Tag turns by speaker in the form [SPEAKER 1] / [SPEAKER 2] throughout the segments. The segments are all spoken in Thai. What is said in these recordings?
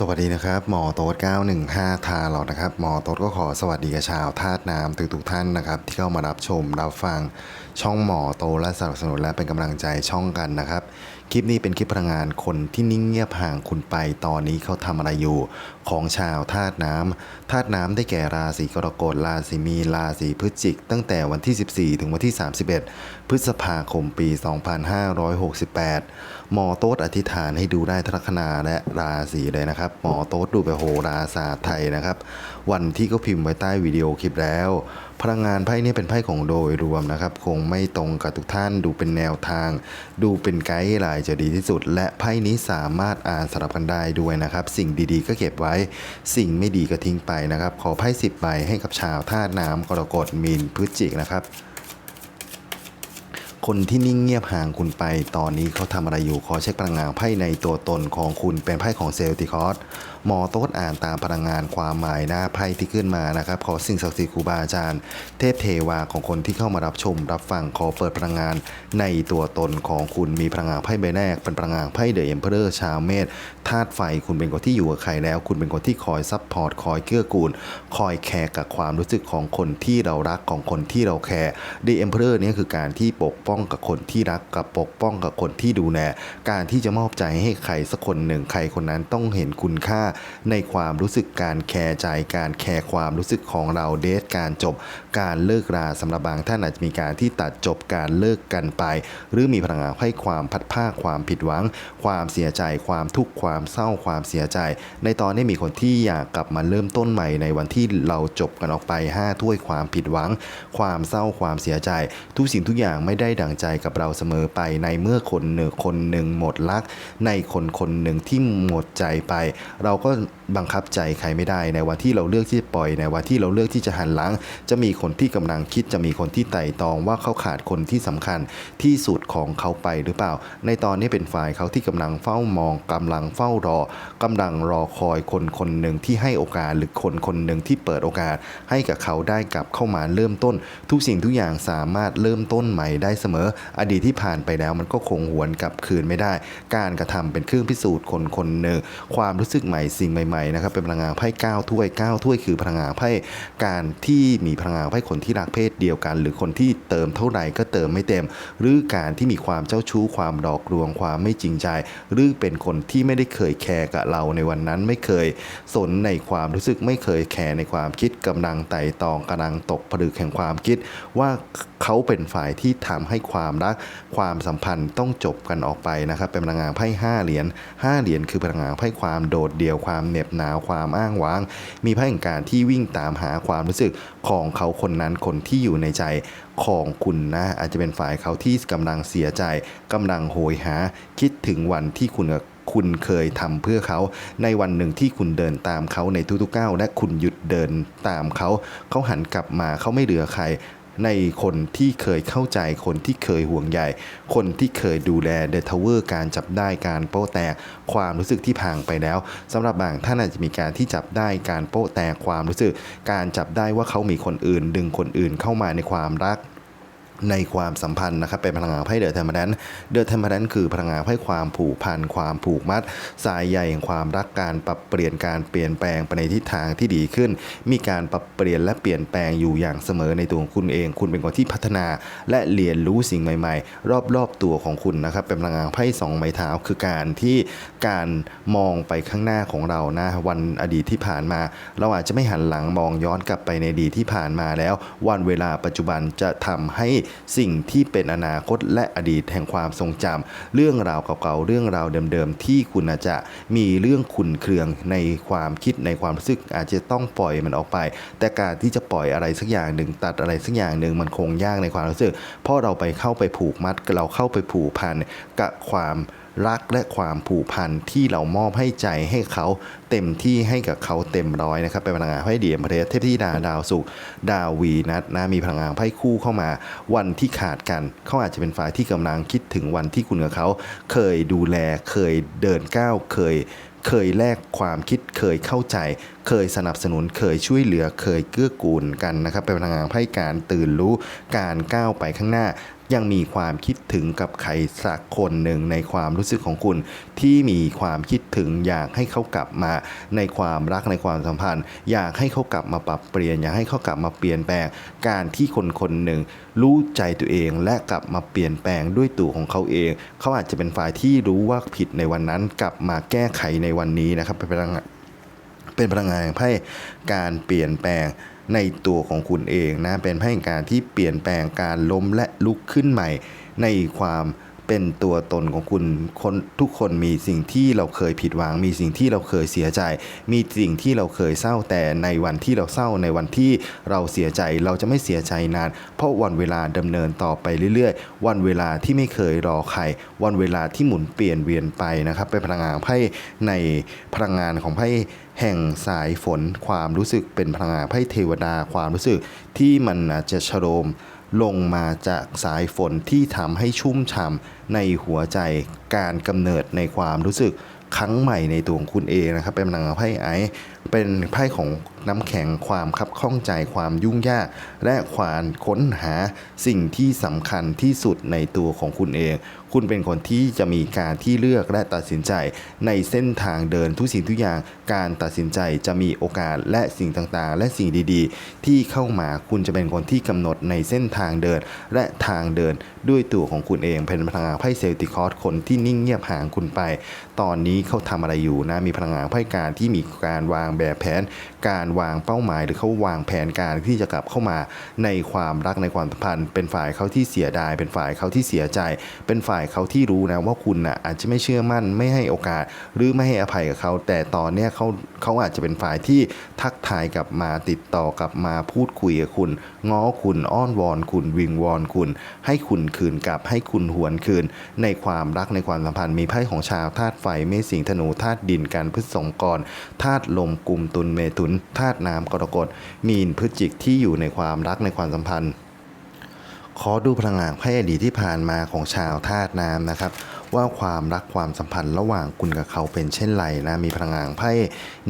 [SPEAKER 1] สวัสดีนะครับหมอโต๊ด915 ทาหลอดนะครับหมอโต๊ดก็ขอสวัสดีกับชาวธาตุน้ำทุกทุกๆท่านนะครับ ที่เข้ามารับชมรับฟังช่องหมอโตและสนับสนุนและเป็นกำลังใจช่องกันนะครับ คลิปนี้เป็นคลิปพลังงานคนที่นิ่งเงียบห่างคุณไปตอนนี้เขาทำอะไรอยู่ ของชาวธาตุน้ำธาตุน้ำได้แก่ราศีกรกฎราศีมีนราศีพฤศจิก ตั้งแต่วันที่ 14 ถึงวันที่ 31 พฤษภาคมปี 2568 หมอโต๊ดอธิษฐานให้ดูได้ทลัคนาและราศีเลยนะครับ หมอโต๊ดดูแบบโหราศาสตร์ไทยนะครับ วันที่ก็พิมพ์ไว้ใต้วิดีโอคลิปแล้ว พลังงานไพ่นี้เป็นไพ่ของโดยรวมนะครับ คงไม่ตรงกับทุกท่านดูเป็นแนวทาง ดูเป็นไกด์ไลน์จะดีที่สุด และไพ่นี้สามารถอ่านสลับกันได้ด้วยนะครับ สิ่งดีๆ ก็เก็บไว้ สิ่งไม่ดีก็ทิ้งไปนะครับ ขอไพ่สิบใบให้กับชาวธาตุน้ำกรกฎมีนพฤศจิกนะครับคนที่นิ่งเงียบห่างคุณไป ตอนนี้เขาทำอะไรอยู่ ขอเช็คพลังงานไพ่ในตัวตนของคุณเป็นไพ่ของเซลติคอสหมอโต๊ดอ่านตามพลังงานความหมายหน้าไพ่ที่ขึ้นมานะครับ ขอสิ่งศักดิ์สิทธิ์ครูบาอาจารย์ เทพเทวาของคนที่เข้ามารับชม รับฟังขอเปิดพลังงาน ในตัวตนของคุณมีพลังงานไพ่ใบแรกเป็นพลังงานไพ่เดอะเอ็มเพอเรอร์ชาวเมษธาตุไฟคุณเป็นคนที่อยู่กับใครแล้ว คุณเป็นคนที่คอยซัพพอร์ตคอยเกื้อกูล คอยแคร์กับความรู้สึกของคนที่เรารักของคนที่เราแคร์ดีเอ็มเพอรอร์นี่คือการที่ปกป้องกับคนที่รักกับปกป้องกับคนที่ดูแลการที่จะมอบใจให้ใครสักคนหนึ่งใครคนนั้นต้องเห็นคุณค่าในความรู้สึกการแคร์ใจการแคร์ความรู้สึกของเราเดทการจบ การเลิกราสำหรับบางท่านอาจจะมีการที่ตัดจบการเลิกกันไป หรือมีพลังงานให้ความพัดภาความผิดหวัง ความเสียใจ ความทุกข์ความเศร้าความเสียใจ ในตอนนี้มีคนที่อยากกลับมาเริ่มต้นใหม่ในวันที่เราจบกันออกไป 5 ถ้วยความผิดหวัง ความเศร้าความเสียใจ ทุกสิ่งทุกอย่างไม่ได้ดั่งใจกับเราเสมอไปในเมื่อคนหนึ่งคนหนึ่งหมดรัก ในคนคนหนึ่งที่หมดใจไป เราก็ บังคับใจใครไม่ได้ ในวันที่เราเลือกที่จะปล่อยในวันที่เราเลือกที่จะหันหลัง จะมีคนที่กำลังคิดจะมีคนที่ไต่ตองว่าเขาขาดคนที่สำคัญที่สุดของเขาไปหรือเปล่า ในตอนนี้เป็นฝ่ายเขาที่กำลังเฝ้ามองกำลังเฝ้ารอกำลังรอคอยคนคนหนึ่งที่ให้โอกาสหรือคนคนหนึ่งที่เปิดโอกาส ให้กับเขาได้กลับเข้ามาเริ่มต้น ทุกสิ่งทุกอย่างสามารถเริ่มต้นใหม่ได้เสมอ อดีตที่ผ่านไปแล้วมันก็คงหวนกลับคืนไม่ได้ การกระทำเป็นเครื่องพิสูจน์คนคนหนึ่งความรู้สึกใหม่สิ่งใหม่ๆนะครับเป็นพลังงานไพ่เก้าถ้วยเก้าถ้วยคือพลังงานไพ่การที่มีพลังงานไพ่คนที่รักเพศเดียวกัน หรือคนที่เติมเท่าไหร่ก็เติมไม่เต็ม หรือการที่มีความเจ้าชู้ความดอกลวงความไม่จริงใจ หรือเป็นคนที่ไม่ได้เคยแคร์กับเราในวันนั้นไม่เคยสนในความรู้สึกไม่เคยแคร์ในความคิดกำลังไต่ตองกำลังตกผลึกแห่งความคิด ว่าเขาเป็นฝ่ายที่ทำให้ความรักความสัมพันธ์ต้องจบกันออกไปนะครับเป็นพลังงานไพ่ห้าเหรียญห้าเหรียญคือพลังงานไพ่ความโดดเดี่ยวความเหน็บหนาวความอ้างว้าง มีไพ่แห่งการที่วิ่งตามหาความรู้สึกของเขาคนนั้นคนที่อยู่ในใจของคุณนะ อาจจะเป็นฝ่ายเขาที่กำลังเสียใจกำลังโหยหา คิดถึงวันที่คุณกับคุณเคยทำเพื่อเขาในวันหนึ่งที่คุณเดินตามเขาในทุกๆก้าวและคุณหยุดเดินตามเขา เขาหันกลับมาเขาไม่เหลือใคร ในคนที่เคยเข้าใจคนที่เคยห่วงใยคนที่เคยดูแลเดทาวเวอร์การจับได้การโป้แตกความรู้สึกที่พังไปแล้วสำหรับบางท่านอาจจะมีการที่จับได้การโป้แตกความรู้สึก การจับได้ว่าเขามีคนอื่น ดึงคนอื่นเข้ามาในความรัก ในความสัมพันธ์นะครับเป็นพลังงานไพ่เดอ t เทม e รนเดอ t เทม e รนคือพลังงานไพ่ความผูกพันความผูกมัด สายใยแห่งความรักการปรับเปลี่ยนการเปลี่ยนแปลงไปในทิศทางที่ดีขึ้น มีการปรับเปลี่ยนและเปลี่ยนแปลงอยู่อย่างเสมอในตัวของคุณเอง คุณเป็นคนที่พัฒนา และเรียนรู้สิ่งใหม่ ๆ รอบๆตัวของคุณนะครับเป็นพลังงานไพ่สองไม้เท้าคือการที่การมองไปข้างหน้าของเรานะวันอดีตที่ผ่านมา เราอาจจะไม่หันหลังมองย้อนกลับไปในอดีตที่ผ่านมาแล้ว วันเวลาปัจจุบันจะทำให้สิ่งที่เป็นอนาคตและอดีตแห่งความทรงจำเรื่องราวเก่าๆเรื่องราวเดิมๆที่คุณอาจจะมีเรื่องขุนเคืองในความคิดในความรู้สึกอาจจะต้องปล่อยมันออกไป แต่การที่จะปล่อยอะไรสักอย่างหนึ่งตัดอะไรสักอย่างหนึ่งมันคงยากในความรู้สึกเพราะเราไปเข้าไปผูกมัดเราเข้าไปผูกพันกับความ รักและความผูกพันที่เรามอบให้ใจให้เขาเต็มที่ให้กับเขาเต็มร้อยนะครับเป็นพลังงานไพ่เดียมเพระเทพธิดาดาวสุขดาววีนัทนะมีพลังงานไพ่คู่เข้ามา วันที่ขาดกันเขาอาจจะเป็นฝ่ายที่กำลังคิดถึงวันที่คุณกับเขา เคยดูแลเคยเดินก้าวเคยเคยแลกความคิดเคยเข้าใจ เคยสนับสนุนเคยช่วยเหลือเคยเกื้อกูลกันนะครับเป็นพลังงานให้การตื่นรู้การก้าวไปข้างหน้ายังมีความคิดถึงกับใครสักคนหนึ่งในความรู้สึกของคุณ ที่มีความคิดถึงอยากให้เขากลับมาในความรักในความสัมพันธ์ อยากให้เขากลับมาปรับเปลี่ยน อยากให้เขากลับมาเปลี่ยนแปลง การที่คนคนหนึ่ง รู้ใจตัวเองและกลับมาเปลี่ยนแปลงด้วยตัวของเขาเอง เขาอาจจะเป็นฝ่ายที่รู้ว่าผิดในวันนั้น กลับมาแก้ไขในวันนี้นะครับเป็นพลัง เป็นพลังงานแห่งไพ่การเปลี่ยนแปลงในตัวของคุณเองนะเป็นไพ่แห่งการที่เปลี่ยนแปลงการล้มและลุกขึ้นใหม่ในความ เป็นตัวตนของคุณคนทุกคนมีสิ่งที่เราเคยผิดหวัง มีสิ่งที่เราเคยเสียใจ มีสิ่งที่เราเคยเศร้าแต่ในวันที่เราเศร้าในวันที่เราเสียใจเราจะไม่เสียใจนาน เพราะวันเวลาดำเนินต่อไปเรื่อยๆ วันเวลาที่ไม่เคยรอใคร วันเวลาที่หมุนเปลี่ยนเวียนไปนะครับเป็นพลังงานไพ่ในพลังงานของไพ่แห่งสายฝนความรู้สึกเป็นพลังงานไพ่เทวดาความรู้สึกที่มันอาจจะชโลม ลงมาจากสายฝนที่ทำให้ชุ่มฉ่ำในหัวใจการกำเนิดในความรู้สึกครั้งใหม่ในตัวของคุณเองนะครับ เป็นพลังให้ไพ่ไอ เป็นไพ่ของน้ำแข็งความคับข้องใจความยุ่งยาก และความค้นหาสิ่งที่สำคัญที่สุดในตัวของคุณเอง คุณเป็นคนที่จะมีการที่เลือกและตัดสินใจ ในเส้นทางเดินทุกสิ่งทุกอย่างการตัดสินใจจะมีโอกาสและสิ่งต่างๆ และสิ่งดีๆ ที่เข้ามาคุณจะเป็นคนที่กำหนดในเส้นทางเดิน และทางเดินด้วยตัวของคุณเอง เป็นพลังงานไพ่เซลติคอสคนที่นิ่งเงียบห่างคุณไป ตอนนี้เขาทำอะไรอยู่นะมีพลังงานไพ่การที่มีการวางแบบแผนการวางเป้าหมาย หรือเขาวางแผนการที่จะกลับเข้ามาในความรักในความสัมพันธ์ เป็นฝ่ายเขาที่เสียดาย เป็นฝ่ายเขาที่เสียใจ เป็นฝ่ายเขาที่รู้นะว่าคุณนะอาจจะไม่เชื่อมั่นไม่ให้โอกาส หรือไม่ให้อภัยกับเขา แต่ตอนเนี้ยเขาเขาอาจจะเป็นฝ่ายที่ทักทายกลับมาติดต่อกลับมาพูดคุยกับคุณง้อคุณอ้อนวอนคุณวิงวอนคุณ ให้คุณคืนกลับให้คุณหวนคืน ในความรักในความสัมพันธ์มีไพ่ของชาวธาตุไฟเมษสิงธนูธาตุดินกันพฤษภกรธาตุลมกลุ่มตุลเมถุนธาตุน้ำกรกฎมีนพฤศจิกที่อยู่ในความรักในความสัมพันธ์ขอดูพลังงานไพ่อดีตที่ผ่านมาของชาวธาตุน้ำนะครับว่าความรักความสัมพันธ์ระหว่างคุณกับเขาเป็นเช่นไรนะมีพลังงานไพ่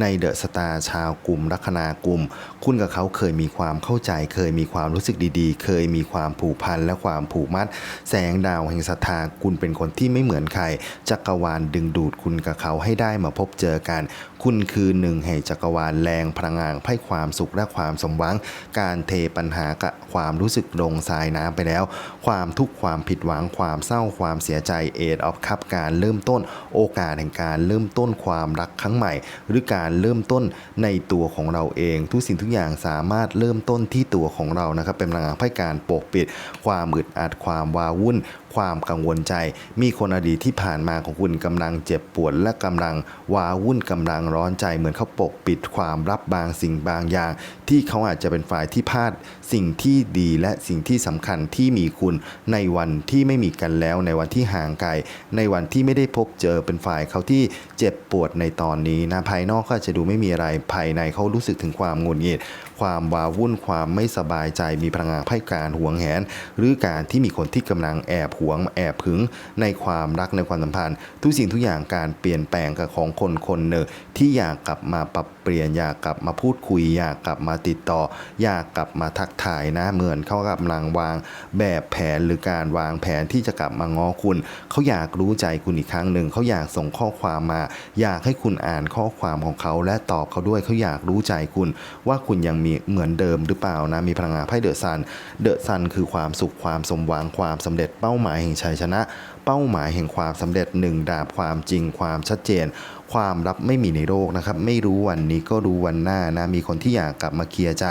[SPEAKER 1] ในเดอะสตาร์ชาวกลุ่มลัคนากลุ่ม คุณกับเขาเคยมีความเข้าใจ เคยมีความรู้สึกดีๆ เคยมีความผูกพันและความผูกมัด แสงดาวแห่งศรัทธาคุณเป็นคนที่ไม่เหมือนใครจักรวาลดึงดูดคุณกับเขาให้ได้มาพบเจอกัน คุณคือหนึ่งแห่งจักรวาลแรงพลังงานไพ่ความสุขและความสมหวัง การเทปัญหากับความรู้สึกลงทรายน้ำไปแล้ว ความทุกข์ความผิดหวังความเศร้าความเสียใจเอดออฟคัพการเริ่มต้นโอกาสแห่งการเริ่มต้นความรักครั้งใหม่ หรือการเริ่มต้นในตัวของเราเอง ทุกสิ่งทุกอย่างสามารถเริ่มต้นที่ตัวของเรานะครับเป็นพลังงานไพ่การปกปิด ความอึดอัดความวาวุ่น ความกังวลใจ มีคนอดีตที่ผ่านมาของคุณกำลังเจ็บปวดและกำลังว้าวุ่นกำลังร้อนใจ เหมือนเขาปกปิดความลับบางสิ่งบางอย่าง ที่เขาอาจจะเป็นฝ่ายที่พลาด สิ่งที่ดีและสิ่งที่สำคัญที่มีคุณในวันที่ไม่มีกันแล้ว ในวันที่ห่างไกลในวันที่ไม่ได้พบเจอเป็นฝ่ายเขาที่เจ็บปวดในตอนนี้นะภายนอกก็จจะดูไม่มีอะไรภายในเขารู้สึกถึงความหงุดหงิด ความวาวุ่นความไม่สบายใจมีพลังงานไพ่การหวงแหน หรือการที่มีคนที่กำลังแอบหวงแอบหึงในความรักในความสัมพันธ์ ทุกสิ่งทุกอย่างการเปลี่ยนแปลงกับของคนคนหนึ่งที่อยากกลับมาปรับเปลี่ยนอยากกลับมาพูดคุย อยากกลับมาติดต่อ อยากกลับมาทักทายนะเหมือนเขากำลังวางแบบแผนหรือการวางแผนที่จะกลับมาง้อคุณ เขาอยากรู้ใจคุณอีกครั้งหนึ่งเขาอยากส่งข้อความมา อยากให้คุณอ่านข้อความของเขาและตอบเขาด้วยเขาอยากรู้ใจคุณว่าคุณยังมีเหมือนเดิมหรือเปล่านะมีพลังงานไพ่เดอะซันเดอะซันคือความสุขความสมหวังความสำเร็จเป้าหมายแห่งชัยชนะ เป้าหมายแห่งความสำเร็จหนึ่งดาบความจริงความชัดเจน ความลับไม่มีในโลกนะครับ ไม่รู้วันนี้ก็รู้วันหน้านะมีคนที่อยากกลับมาเคลียร์ใจ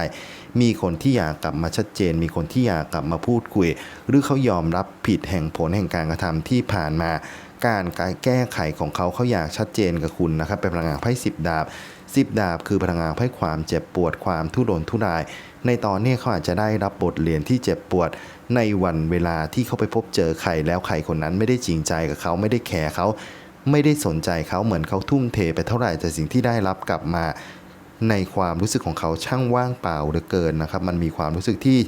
[SPEAKER 1] มีคนที่อยากกลับมาชัดเจน มีคนที่อยากกลับมาพูดคุย หรือเขายอมรับผิดแห่งผลแห่งการกระทำที่ผ่านมาการการแก้ไขของเขาเขาอยากชัดเจนกับคุณนะครับเป็นพลังงานไพ่สิบดาบ สิบดาบคือพลังงานไพ่ความเจ็บปวดความทุรนทุราย ในตอนนี้เขาอาจจะได้รับบทเรียนที่เจ็บปวดในวันเวลาที่เขาไปพบเจอใครแล้วใครคนนั้นไม่ได้จริงใจกับเขาไม่ได้แคร์เขาไม่ได้สนใจเขาเหมือนเขาทุ่มเทไปเท่าไหร่แต่สิ่งที่ได้รับกลับมา ในความรู้สึกของเขาช่างว่างเปล่าเหลือเกินนะครับ มันมีความรู้สึกที่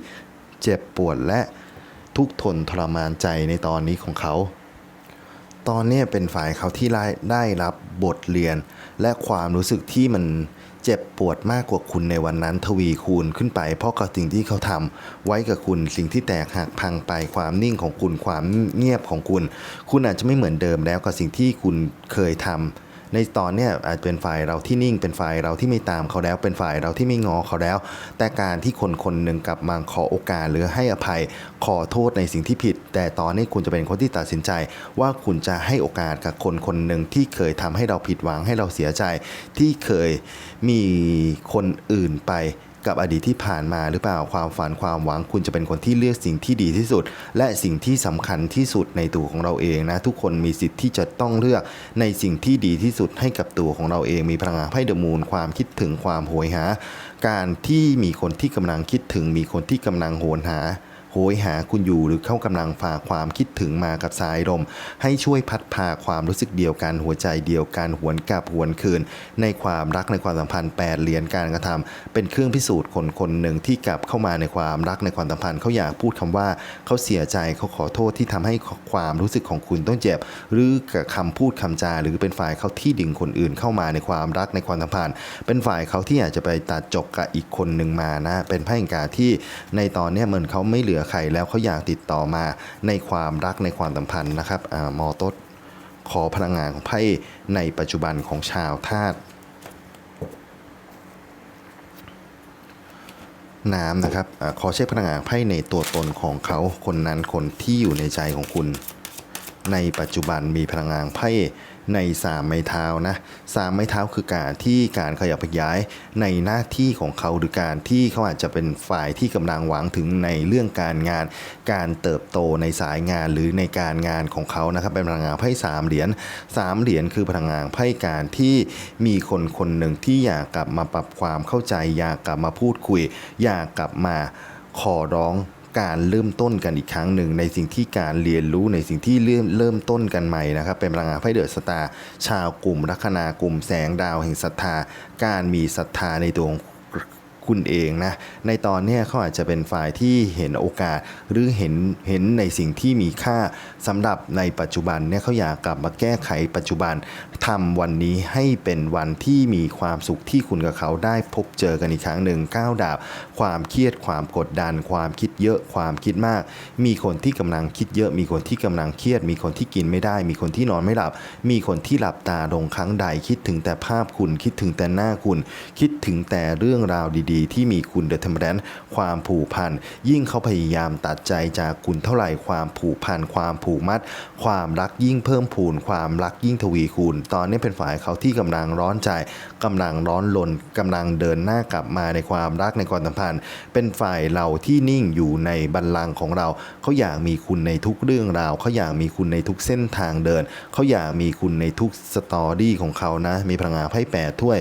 [SPEAKER 1] เจ็บปวดและทุกข์ทนทรมานใจในตอนนี้ของเขา ตอนนี้เป็นฝ่ายเขาที่ได้รับบทเรียน และความรู้สึกที่มันเจ็บปวดมากกว่าคุณในวันนั้นทวีคูณขึ้นไป เพราะกับสิ่งที่เขาทำไว้กับคุณสิ่งที่แตกหักพังไปความนิ่งของคุณความเงียบของคุณ คุณอาจจะไม่เหมือนเดิมแล้วกับสิ่งที่คุณเคยทำ ในตอนเนี้ยอาจเป็นฝ่ายเราที่นิ่ง เป็นฝ่ายเราที่ไม่ตามเขาแล้ว เป็นฝ่ายเราที่ไม่งอเขาแล้ว แต่การที่คนคนหนึ่งกลับมาขอโอกาสหรือให้อภัยขอโทษในสิ่งที่ผิด แต่ตอนนี้คุณจะเป็นคนที่ตัดสินใจ ว่าคุณจะให้โอกาสกับคนคนหนึ่งที่เคยทำให้เราผิดหวังให้เราเสียใจ ที่เคยมีคนอื่นไป กับอดีตที่ผ่านมาหรือเปล่าความฝันความหวังคุณจะเป็นคนที่เลือกสิ่งที่ดีที่สุด และสิ่งที่สำคัญที่สุดในตัวของเราเองนะ ทุกคนมีสิทธิ์ที่จะต้องเลือกในสิ่งที่ดีที่สุดให้กับตัวของเราเองมีพลังงานไพ่เดมูนความคิดถึงความโหยหา การที่มีคนที่กำลังคิดถึงมีคนที่กำลังโหนหา โหยหาคุณอยู่หรือเข้ากำลังฝากความคิดถึงมากับสายลม ให้ช่วยพัดพาความรู้สึกเดียวกันหัวใจเดียวกันหวนกลับหวนคืน ในความรักในความสัมพันธ์แปดเหรียญการกระทำเป็นเครื่องพิสูจน์คนคนหนึ่งที่กลับเข้ามาในความรักในความสัมพันธ์เขาอยากพูดคำว่าเขาเสียใจเขาขอโทษที่ทำให้ความรู้สึกของคุณต้องเจ็บ หรือกับคำพูดคำจาหรือเป็นฝ่ายเขาที่ดึงคนอื่นเข้ามาในความรักในความสัมพันธ์ เป็นฝ่ายเขาที่อยากจะไปตัดจบกับอีกคนหนึ่งมานะ เป็นไพ่แห่งการที่ในตอนนี้เหมือนเขาไม่เหลือใครแล้วเขาอยากติดต่อมาในความรักในความสัมพันธ์นะครับอมอต้นขอพลังงานของไพ่ในปัจจุบันของชาวธาตุน้ำนะครับอขอเช็คพลังงานไพ่ในตัวตนของเขาคนนั้นคนที่อยู่ในใจของคุณ ในปัจจุบันมีพลังงานไพ่ ในสามไม้เท้านะสามไม้เท้าคือการที่การขยับขยายในหน้าที่ของเขาหรือการที่เขาอาจจะเป็นฝ่ายที่กำลังหวังถึงในเรื่องการงาน การเติบโตในสายงานหรือในการงานของเขานะครับเป็นพลังงานไพ่สามเหรียญสามเหรียญคือพลังงานไพ่การที่มีคนคนหนึ่งที่อยากกลับมาปรับความเข้าใจ อยากกลับมาพูดคุย อยากกลับมาขอร้อง การเริ่มต้นกันอีกครั้งหนึ่ง ในสิ่งที่การเรียนรู้ในสิ่งที่เริ่มเริ่มต้นกันใหม่นะครับ เป็นพลังงานไฟเดอะสตาร์ชาวกลุ่มลัคนากลุ่มแสงดาวแห่งศรัทธา การมีศรัทธาในตัวของ คุณเองนะ ในตอนนี้เขาอาจจะเป็นฝ่ายที่เห็นโอกาส หรือเห็นเห็นในสิ่งที่มีค่าสำหรับในปัจจุบันเนี่ยเขาอยากกลับมาแก้ไขปัจจุบันทำวันนี้ให้เป็นวันที่มีความสุขที่คุณกับเขาได้พบเจอกันอีกครั้งหนึ่งก้าวดาบ ความเครียดความกดดัน ความคิดเยอะความคิดมาก มีคนที่กำลังคิดเยอะ มีคนที่กำลังเครียด มีคนที่กินไม่ได้ มีคนที่นอนไม่หลับ มีคนที่หลับตาลงครั้งใดคิดถึงแต่ภาพคุณคิดถึงแต่หน้าคุณ คิดถึงแต่เรื่องราวดีๆที่มีคุณเดอะเทมเรนความผูกพัน ยิ่งเขาพยายามตัดใจจากคุณเท่าไหร่ความผูกพันความผูกมัด ความรักยิ่งเพิ่มพูน ความรักยิ่งทวีคูณ ตอนนี้เป็นฝ่ายเขาที่กำลังร้อนใจกำลังร้อนลนกำลังเดินหน้ากลับมาในความรักในความสัมพันธ์ เป็นฝ่ายเราที่นิ่งอยู่ในบัลลังก์ของเรา เขาอยากมีคุณในทุกเรื่องราวเขาอยากมีคุณในทุกเส้นทางเดิน เขาอยากมีคุณในทุกสตอรี่ของเขานะ มีพลังงานไพ่แปดถ้วย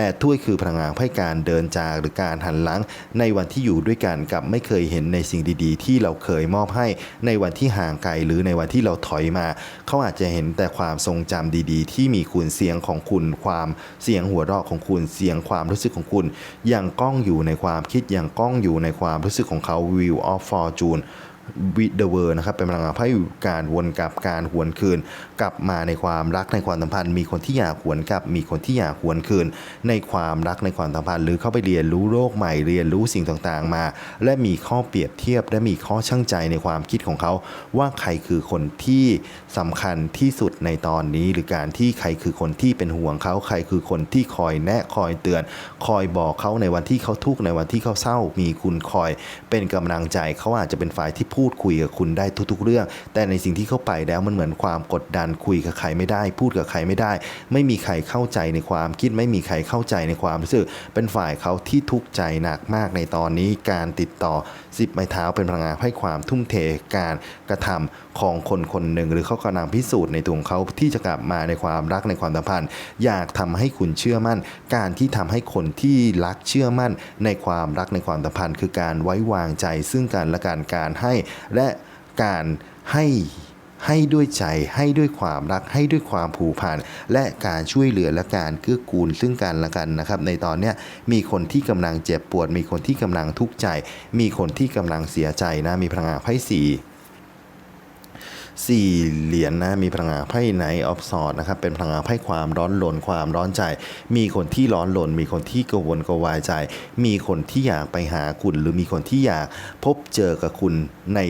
[SPEAKER 1] แปดถ้วยคือพลังงานไพ่การเดินจากหรือการหันหลัง ในวันที่อยู่ด้วยกันกับไม่เคยเห็นในสิ่งดีๆ ที่เราเคยมอบให้ในวันที่ห่างไกลหรือในวันที่เราถอยมา เขาอาจจะเห็นแต่ความทรงจำดีๆ ที่มีคุณเสียงของคุณความเสียงหัวเราะของคุณเสียงความรู้สึกของคุณยังก้องอยู่ในความคิดยังก้องอยู่ในความรู้สึกของเขา View of Fortune วิดเดเวอร์นะครับเป็นพลังงานไพ่การวนกลับการหวนคืน กลับมาในความรักในความสัมพันธ์ มีคนที่อยากหวนกลับ มีคนที่อยากหวนคืน ในความรักในความสัมพันธ์ หรือเข้าไปเรียนรู้โลกใหม่เรียนรู้สิ่งต่างๆมา และมีข้อเปรียบเทียบ และมีข้อชั่งใจในความคิดของเขา ว่าใครคือคนที่สำคัญที่สุดในตอนนี้ หรือการที่ใครคือคนที่เป็นห่วงเขาใครคือคนที่คอยแนะคอยเตือน คอยบอกเขาในวันที่เขาทุกข์ในวันที่เขาเศร้า มีคุณคอยเป็นกำลังใจเขาอาจจะเป็นฝ่ายที่พูดคุยกับคุณได้ทุกๆเรื่อง แต่ในสิ่งที่เข้าไปแล้วมันเหมือนความกดดันคุยกับใครไม่ได้ พูดกับใครไม่ได้ ไม่มีใครเข้าใจในความคิดไม่มีใครเข้าใจในความรู้สึกเป็นฝ่ายเขาที่ทุกข์ใจหนักมากในตอนนี้การติดต่อ สิบไม้เท้าเป็นพลังงานให้ความทุ่มเทการกระทำของคนคนหนึ่ง หรือเขากำลังพิสูจน์ในตัวของเขาที่จะกลับมาในความรักในความสัมพันธ์ อยากทำให้คุณเชื่อมั่น การที่ทำให้คนที่รักเชื่อมั่น ในความรักในความสัมพันธ์ คือการไว้วางใจซึ่งกันและการการให้และการให้ ให้ด้วยใจให้ด้วยความรักให้ด้วยความผูกพันและการช่วยเหลือและการเกื้อกูลซึ่งกันและกันนะครับในตอนเนี้ยมีคนที่กำลังเจ็บปวด มีคนที่กำลังทุกข์ใจ มีคนที่กำลังเสียใจนะมีพลังงานไพ่สีสี่เหรียญนะมีพลังงานไพ่ไนออฟสอดนะครับเป็นพลังงานไพ่ความร้อนรนความร้อนใจ มีคนที่ร้อนรนมีคนที่กังวลกระวายใจ มีคนที่อยากไปหาคุณ หรือมีคนที่อยากพบเจอกับคุณใน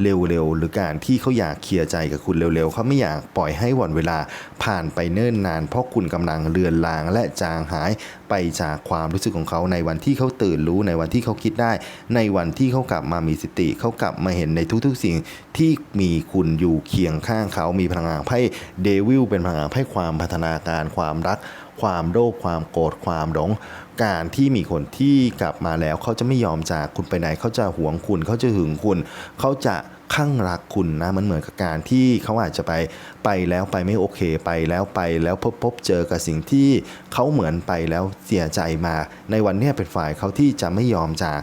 [SPEAKER 1] เร็วๆ หรือการที่เขาอยากเคลียร์ใจกับคุณเร็วๆ เขาไม่อยากปล่อยให้วันเวลาผ่านไปเนิ่นนาน เพราะคุณกำลังเลือนลางและจางหายไปจากความรู้สึกของเขาในวันที่เขาตื่นรู้ในวันที่เขาคิดได้ ในวันที่เขากลับมามีสติเขากลับมาเห็นในทุกๆสิ่งที่มีคุณอยู่เคียงข้างเขามีพลังงานไพ่เดวิลเป็นพลังงานไพ่ความพัฒนาการความรัก ความโลภความโกรธความหลงการที่มีคนที่กลับมาแล้วเขาจะไม่ยอมจากคุณไปไหนเขาจะหวงคุณเขาจะหึงคุณเขาจะข้างรักคุณนะมันเหมือนกับการที่เขาอาจจะไปไปแล้วไปไม่โอเคไปแล้วไปแล้วพบพบเจอกับสิ่งที่เขาเหมือนไปแล้วเสียใจมา ในวันนี้เป็นฝ่ายเขาที่จะไม่ยอมจาก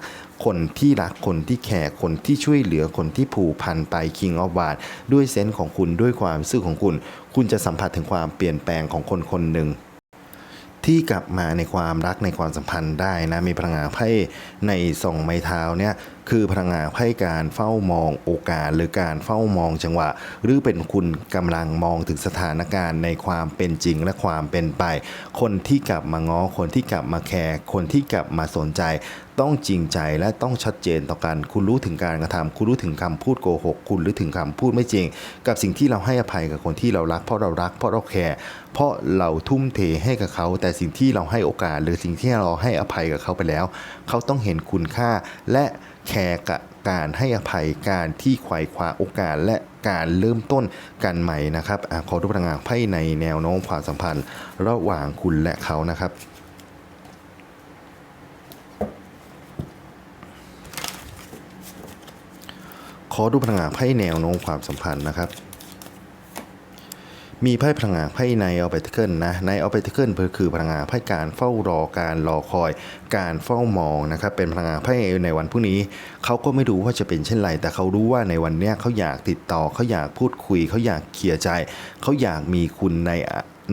[SPEAKER 1] คนที่รักคนที่แคร์คนที่ช่วยเหลือคนที่ผูกพันไป King of w a r d ด้วยเซนส์ของคุณด้วยความรู้สึกของคุณ คุณจะสัมผัสถึงความเปลี่ยนแปลงของคนคนหนึ่ง ที่กลับมาในความรักในความสัมพันธ์ได้นะมีพลังงานไพ่ในสองไม้เท้าเนี่ย คือพลังงานไพ่การเฝ้ามองโอกาส หรือการเฝ้ามองจังหวะ หรือเป็นคุณกำลังมองถึงสถานการณ์ในความเป็นจริงและความเป็นไป คนที่กลับมาง้อคนที่กลับมาแคร์คนที่กลับมาสนใจต้องจริงใจและต้องชัดเจนต่อกัน คุณรู้ถึงการกระทำคุณรู้ถึงคำพูดโกหก คุณรู้ถึงคำพูดไม่จริง กับสิ่งที่เราให้อภัยกับคนที่เรารัก เพราะเรารัก เพราะเราแคร์ เพราะเราทุ่มเทให้กับเขา แต่สิ่งที่เราให้โอกาส หรือสิ่งที่เราให้อภัยกับเขาไปแล้ว เขาต้องเห็นคุณค่าและ แคร์กับการให้อภัยการที่ไขว่คว้าโอกาสและการเริ่มต้นกันใหม่นะครับอขอดูพลังงานไพ่ในแนวโน้มความสัมพันธ์ ระหว่างคุณและเขานะครับขอดูพลังงานไพ่แนวโน้มความสัมพันธ์นะครับ มีไพ่พลังงานไพ่ในเอาไปเทิลนะในเอาไปเทิลคือพลังงานไพ่การเฝ้ารอการรอคอย การเฝ้ามองนะครับเป็นพลังงานไพ่ในวันพรุ่งนี้เขาก็ไม่รู้ว่าจะเป็นเช่นไร แต่เขารู้ว่าในวันนี้เขาอยากติดต่อเขาอยากพูดคุยเขาอยากเคลียร์ใจเขาอยากมีคุณใน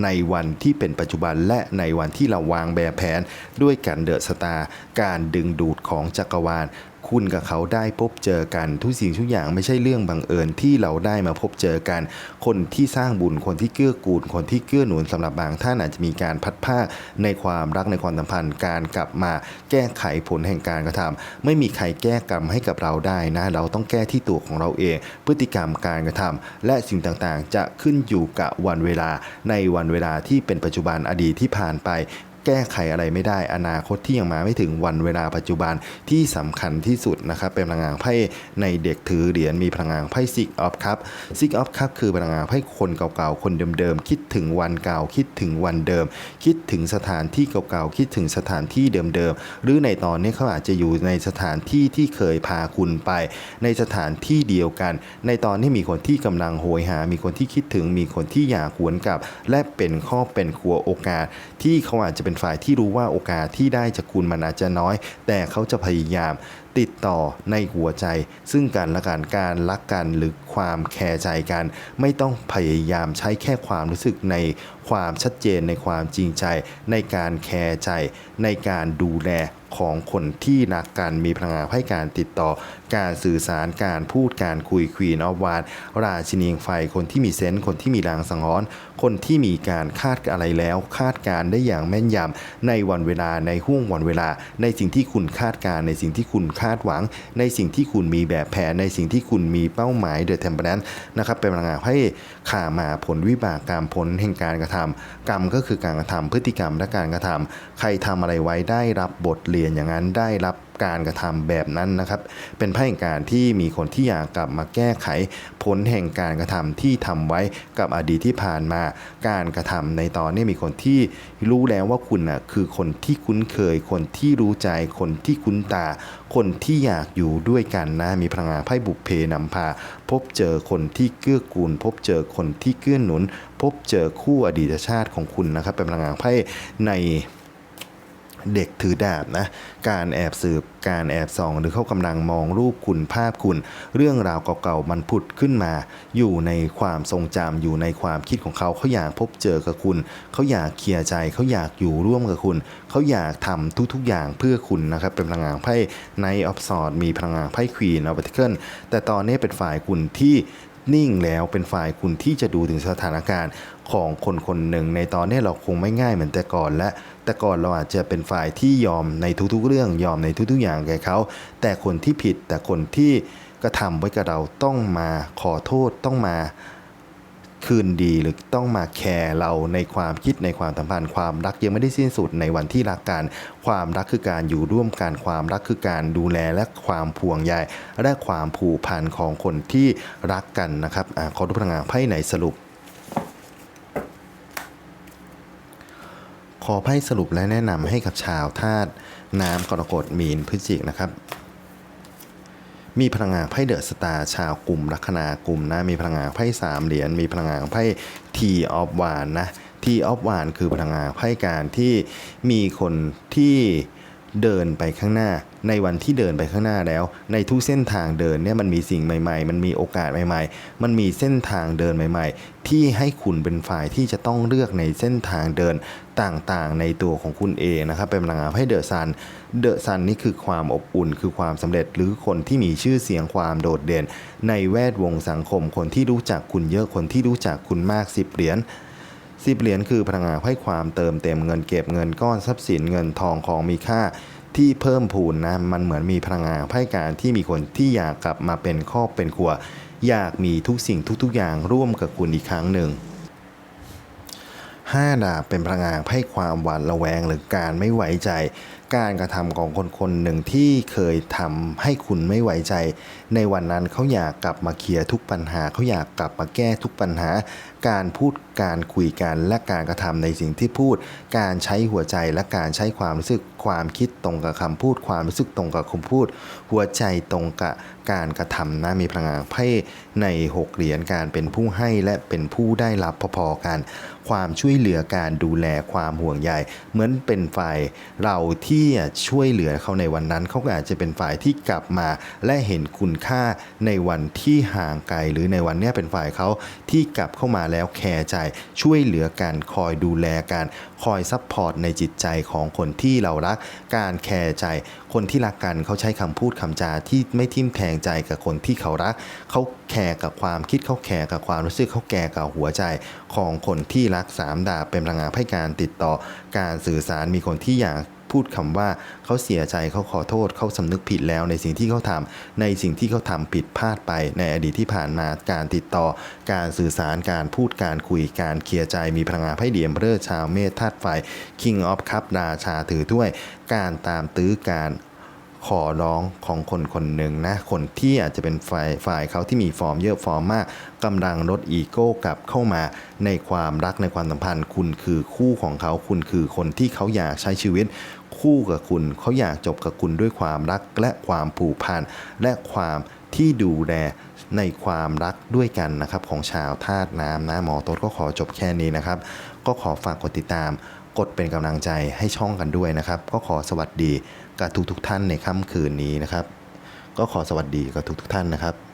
[SPEAKER 1] ในวันที่เป็นปัจจุบันและในวันที่เราวางแบบแผนด้วยการเดอะสตาร์การดึงดูดของจักรวาล คุณกับเขาได้พบเจอกัน ทุกสิ่งทุกอย่างไม่ใช่เรื่องบังเอิญที่เราได้มาพบเจอกัน คนที่สร้างบุญคนที่เกื้อกูล คนที่เกื้อหนุนสำหรับบางท่านอาจจะมีการพัดผ้าในความรักในความสัมพันธ์ การกลับมาแก้ไขผลแห่งการกระทำไม่มีใครแก้กรรมให้กับเราได้นะ เราต้องแก้ที่ตัวของเราเอง พฤติกรรมการกระทำและสิ่งต่างๆ จะขึ้นอยู่กับวันเวลาในวันเวลาที่เป็นปัจจุบันอดีตที่ผ่านไป แก้ไขอะไรไม่ได้ อนาคตที่ยังมาไม่ถึงวันเวลาปัจจุบันที่สำคัญที่สุดนะครับเป็นพลังงานไพ่ในเด็กถือเหรียญมีพลังงานไพ่ซิกออฟครับซิกออฟครับคือพลังงานไพ่คนเก่าๆคนเดิมๆคิดถึงวันเก่าคิดถึงวันเดิม คิดถึงสถานที่เก่าๆคิดถึงสถานที่เดิมๆหรือในตอนนี้เขาอาจจะอยู่ในสถานที่ที่เคยพาคุณไป ในสถานที่เดียวกัน ในตอนนี้มีคนที่กำลังโหยหา มีคนที่คิดถึงมีคนที่อยากหวนกลับ และเป็นครอบเป็นครัวโอกาส ที่เขาอาจจะเป็นฝ่ายที่รู้ว่าโอกาสที่ได้จากคุณมันอาจจะน้อย แต่เขาจะพยายามติดต่อในหัวใจ ซึ่งการละกันการรักกันหรือความแคร์ใจกัน ไม่ต้องพยายามใช้แค่ความรู้สึกใน ความชัดเจนในความจริงใจ ในการแคร์ใจ ในการดูแลของคนที่รักกันมีพลังงานให้การติดต่อ การสื่อสารการพูดการคุยควีนอฟวานราชินีงไฟคนที่มีเซนส์คนที่มีรางสังหรณ์คนที่มีการคาดอะไรแล้ว คาดการได้อย่างแม่นยำในวันเวลาในห่วงวันเวลา ในสิ่งที่คุณคาดการในสิ่งที่คุณคาดหวัง ในสิ่งที่คุณมีแบบแผนในสิ่งที่คุณมีเป้าหมายเดอะเทมเปอร์นั้นนะครับเป็นพลังงานให้ข่ามาผลวิบากกรรมผลแห่งการกระทำกรรมก็คือการกระทำพฤติกรรมและการกระทำใครทำอะไรไว้ได้รับบทเรียนอย่างนั้นได้รับ การกระทำแบบนั้นนะครับ เป็นไพ่แห่งการที่มีคนที่อยากกลับมาแก้ไขผลแห่งการกระทำที่ทำไว้กับอดีตที่ผ่านมาการกระทำในตอนนี้มีคนที่รู้แล้วว่าคุณน่ะคือคนที่คุ้นเคย คนที่รู้ใจคนที่คุ้นตา คนที่อยากอยู่ด้วยกันนะ มีพลังงานไพ่บุพเพนำพา พบเจอคนที่เกื้อกูล พบเจอคนที่เกื้อหนุน พบเจอคู่อดีตชาติของคุณนะครับ เป็นพลังงานไพ่ใน เด็กถือดาบนะ การแอบสืบ การแอบส่อง หรือเขากำลังมองรูปคุณภาพคุณ เรื่องราวเก่าๆมันผุดขึ้นมา อยู่ในความทรงจำอยู่ในความคิดของเขาเขาอยากพบเจอกับคุณ เขาอยากเคลียร์ใจเขาอยากอยู่ร่วมกับคุณ เขาอยากทำทุกๆอย่างเพื่อคุณนะครับเป็นพลังงานไพ่ในออฟสอดมีพลังงานไพ่ควีนออฟเทิลแต่ตอนนี้เป็นฝ่ายคุณที่ นิ่งแล้วเป็นฝ่ายคุณที่จะดูถึงสถานการณ์ของคนคนหนึ่งในตอนนี้เราคงไม่ง่ายเหมือนแต่ก่อนและแต่ก่อนเราอาจจะเป็นฝ่ายที่ยอมในทุกๆ เรื่องยอมในทุกๆ อย่างแก่เขา แต่คนที่ผิดแต่คนที่กระทำไว้กับเราต้องมาขอโทษต้องมา คืนดีหรือต้องมาแคร์เราในความคิดในความสัมพันธ์ความรักยังไม่ได้สิ้นสุดในวันที่รักกัน ความรักคือการอยู่ร่วมกันความรักคือการดูแลและความพวงใยและความผูกพันของคนที่รักกันนะครับอาขอดูพลังงานไพ่ไหนสรุป ขอไพ่สรุปและแนะนำให้กับชาวธาตุน้ำกรกฎมีนพฤศจิกนะครับ มีพลังงานไพ่เดอะสตาร์ชาวกลุ่มลัคนากลุ่มนะมีพลังงานไพ่สามเหรียญมีพลังงานไพ่ทีออฟวานนะทีออฟวานคือพลังงานไพ่การที่มีคนที่ เดินไปข้างหน้า ในวันที่เดินไปข้างหน้าแล้ว ในทุกเส้นทางเดินเนี่ยมันมีสิ่งใหม่ ๆ มันมีโอกาสใหม่ ๆ มันมีเส้นทางเดินใหม่ ๆ ที่ให้คุณเป็นฝ่ายที่จะต้องเลือกในเส้นทางเดินต่างๆ ในตัวของคุณเองนะครับเป็นพลังงานให้เดอะซันเดอะซันนี่คือความอบอุ่น คือความสำเร็จหรือคนที่มีชื่อเสียงความโดดเด่น ในแวดวงสังคมคนที่รู้จักคุณเยอะคนที่รู้จักคุณมากสิบเหรียญ สิบเหรียญคือพลังงานให้ความเติมเต็มเงินเก็บเงินก้อนทรัพย์สินเงินทองของมีค่าที่เพิ่มพูนนะมันเหมือนมีพลังงานไพ่การที่มีคนที่อยากกลับมาเป็นครอบเป็นครัว อยากมีทุกสิ่งทุกๆอย่างร่วมกับคุณอีกครั้งหนึ่งห้าดาบเป็นพลังงานให้ความหวาดระแวงหรือการไม่ไว้ใจ การกระทำของคนคนหนึ่งที่เคยทำให้คุณไม่ไว้ใจ ในวันนั้นเขาอยากกลับมาเคลียร์ทุกปัญหาเขาอยากกลับมาแก้ทุกปัญหา การพูดการคุยกันและการกระทำในสิ่งที่พูด การใช้หัวใจและการใช้ความรู้สึกความคิดตรงกับคำพูด ความรู้สึกตรงกับคำพูด หัวใจตรงกับการกระทำนะมีพลังงานไพ่ในหกเหรียญการเป็นผู้ให้และเป็นผู้ได้รับพอๆกัน ความช่วยเหลือการดูแลความห่วงใยเหมือนเป็นฝ่ายเราที่ช่วยเหลือเขาในวันนั้น เขาอาจจะเป็นฝ่ายที่กลับมาและเห็นคุณค่าในวันที่ห่างไกลหรือในวันนี้เป็นฝ่ายเขาที่กลับเข้ามาแล้แล้วแคร์ใจช่วยเหลือกันคอยดูแลกันคอยซัพพอร์ตในจิตใจของคนที่เรารัก การแคร์ใจ คนที่รักกันเขาใช้คำพูดคำจาที่ไม่ทิ่มแทงใจกับคนที่เขารักเขาแคร์กับความคิดเขาแคร์กับความรู้สึกเขาแคร์กับหัวใจ ของคนที่รักสามดาบเป็นพลังงานให้การติดต่อการสื่อสารมีคนที่อยาก พูดคำว่าเขาเสียใจเขาขอโทษเขาสำนึกผิดแล้วในสิ่งที่เขาทำในสิ่งที่เขาทำผิดพลาดไป ในอดีตที่ผ่านมาการติดต่อ การสื่อสารการพูดการคุยการเคลียร์ใจมีพลังงานให้เดียมเรือชาวเมษธาตุไฟ King of Cup ราชาถือถ้วย การตามตื้อการขอร้องของคนคนหนึ่งนะ คนที่อาจจะเป็นฝ่ายฝ่ายเขาที่มีฟอร์มเยอะฟอร์มมากกำลังลดอีโก้กลับเข้ามาในความรักในความสัมพันธ์ คุณคือคู่ของเขาคุณคือคนที่เขาอยากใช้ชีวิต คู่กับคุณ เขาอยากจบกับคุณด้วยความรักและความผูกพันและความที่ดูแลในความรักด้วยกันนะครับ ของชาวธาตุน้ำนะหมอโต๊ดก็ขอจบแค่นี้นะครับ ก็ขอฝากกดติดตาม กดเป็นกำลังใจให้ช่องกันด้วยนะครับ ก็ขอสวัสดีกับทุกๆทท่านในค่ำคืนนี้นะครับ ก็ขอสวัสดีกับทุกๆทท่านนะครับ